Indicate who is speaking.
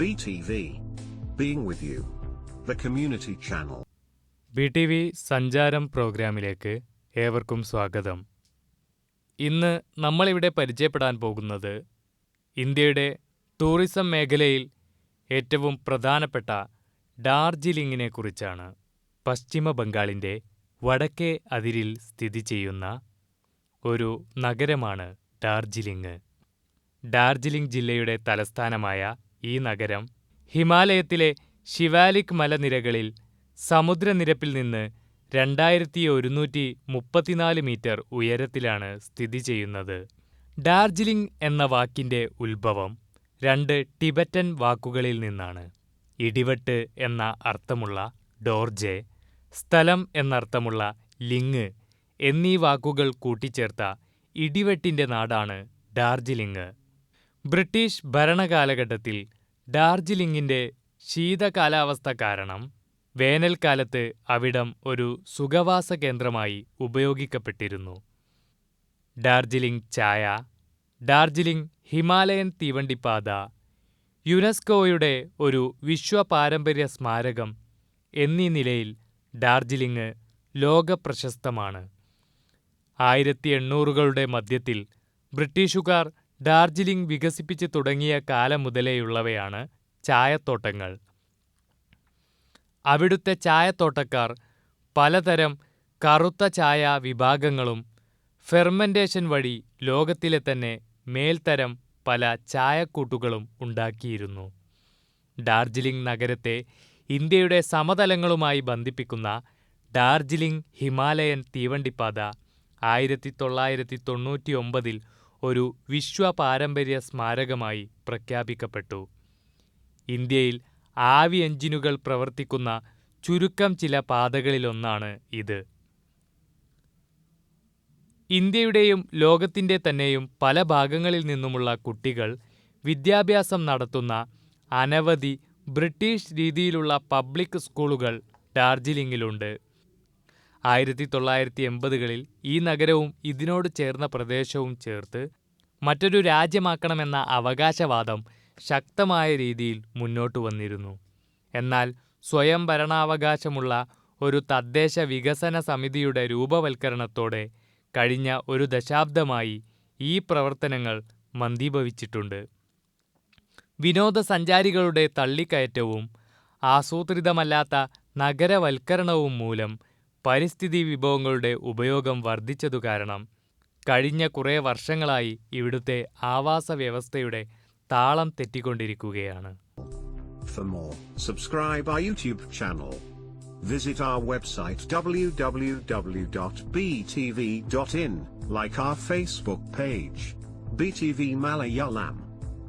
Speaker 1: BTV. Being with you. The community channel.
Speaker 2: B T സഞ്ചാരം പ്രോഗ്രാമിലേക്ക് ഏവർക്കും സ്വാഗതം ഇന്ന് നമ്മളിവിടെ പരിചയപ്പെടാൻ പോകുന്നത് ഇന്ത്യയുടെ ടൂറിസം മേഖലയിൽ ഏറ്റവും പ്രധാനപ്പെട്ട ഡാർജിലിംഗിനെ കുറിച്ചാണ് പശ്ചിമ ബംഗാളിന്റെ വടക്കേ അതിരിൽ സ്ഥിതി ചെയ്യുന്ന ഒരു നഗരമാണ് ഡാർജിലിംഗ് ഡാർജിലിംഗ് ജില്ലയുടെ തലസ്ഥാനമായ ഈ നഗരം ഹിമാലയത്തിലെ ശിവാലിക് മലനിരകളിൽ സമുദ്രനിരപ്പിൽ നിന്ന് രണ്ടായിരത്തി ഒരുന്നൂറ്റി മുപ്പത്തിനാല് മീറ്റർ ഉയരത്തിലാണ് സ്ഥിതി ചെയ്യുന്നത്. ഡാർജിലിംഗ് എന്ന വാക്കിന്റെ ഉത്ഭവം രണ്ട് ടിബറ്റൻ വാക്കുകളിൽ നിന്നാണ്. ഇടിവെട്ട് എന്ന അർത്ഥമുള്ള ഡോർജെ സ്ഥലം എന്നർത്ഥമുള്ള ലിങ് എന്നീ വാക്കുകൾ കൂട്ടിച്ചേർത്ത ഇടിവെട്ടിന്റെ നാടാണ് ഡാർജിലിംഗ്. ബ്രിട്ടീഷ് ഭരണകാലഘട്ടത്തിൽ ഡാർജിലിംഗിന്റെ ശീതകാലാവസ്ഥ കാരണം വേനൽക്കാലത്ത് അവിടം ഒരു സുഖവാസ കേന്ദ്രമായി ഉപയോഗിക്കപ്പെട്ടിരുന്നു. ഡാർജിലിംഗ് ചായ ഡാർജിലിംഗ് ഹിമാലയൻ തീവണ്ടിപ്പാത യുനെസ്കോയുടെ ഒരു വിശ്വപാരമ്പര്യ സ്മാരകം എന്നീ നിലയിൽ ഡാർജിലിംഗ് ലോകപ്രശസ്തമാണ്. ആയിരത്തി എണ്ണൂറുകളുടെ മധ്യത്തിൽ ബ്രിട്ടീഷുകാർ ഡാർജിലിംഗ് വികസിപ്പിച്ചു തുടങ്ങിയ കാലം മുതലേയുള്ളവയാണ് ചായത്തോട്ടങ്ങൾ. അവിടുത്തെ ചായത്തോട്ടക്കാർ പലതരം കറുത്ത ചായ വിഭാഗങ്ങളും ഫെർമെന്റേഷൻ വഴി ലോകത്തിലെ തന്നെ മേൽത്തരം പല ചായക്കൂട്ടുകളും ഉണ്ടാക്കിയിരുന്നു. ഡാർജിലിംഗ് നഗരത്തെ ഇന്ത്യയുടെ സമതലങ്ങളുമായി ബന്ധിപ്പിക്കുന്ന ഡാർജിലിംഗ് ഹിമാലയൻ തീവണ്ടിപ്പാത ആയിരത്തി തൊള്ളായിരത്തി തൊണ്ണൂറ്റി ഒമ്പതിൽ ഒരു വിശ്വ പാരമ്പര്യ സ്മാരകമായി പ്രഖ്യാപിക്കപ്പെട്ടു. ഇന്ത്യയിൽ ആവി എഞ്ചിനുകൾ പ്രവർത്തിക്കുന്ന ചുരുക്കം ചില പാതകളിലൊന്നാണ് ഇത്. ഇന്ത്യയുടെയും ലോകത്തിന്റെ തന്നെയും പല ഭാഗങ്ങളിൽ നിന്നുമുള്ള കുട്ടികൾ വിദ്യാഭ്യാസം നടത്തുന്ന അനവധി ബ്രിട്ടീഷ് രീതിയിലുള്ള പബ്ലിക് സ്കൂളുകൾ ഡാർജിലിംഗിലുണ്ട് ആയിരത്തി തൊള്ളായിരത്തി എൺപതുകളിൽ ഈ നഗരവും ഇതിനോട് ചേർന്ന പ്രദേശവും ചേർത്ത് മറ്റൊരു രാജ്യമാക്കണമെന്ന അവകാശവാദം ശക്തമായ രീതിയിൽ മുന്നോട്ട് വന്നിരുന്നു. എന്നാൽ സ്വയം ഭരണാവകാശമുള്ള ഒരു തദ്ദേശ വികസന സമിതിയുടെ രൂപവൽക്കരണത്തോടെ കഴിഞ്ഞ ഒരു ദശാബ്ദമായി ഈ പ്രവർത്തനങ്ങൾ മന്ദീഭവിച്ചിട്ടുണ്ട്. വിനോദസഞ്ചാരികളുടെ തള്ളിക്കയറ്റവും ആസൂത്രിതമല്ലാത്ത നഗരവൽക്കരണവും മൂലം പരിസ്ഥിതി വിഭവങ്ങളുടെ ഉപയോഗം വർദ്ധിച്ചതു കാരണം കഴിഞ്ഞ കുറേ വർഷങ്ങളായി ഇവിടുത്തെ ആവാസ വ്യവസ്ഥയുടെ താളം തെറ്റിക്കൊണ്ടിരിക്കുകയാണ്
Speaker 1: For more, subscribe our YouTube channel. Visit our website www.btv.in, like our Facebook page. BTV Malayalam.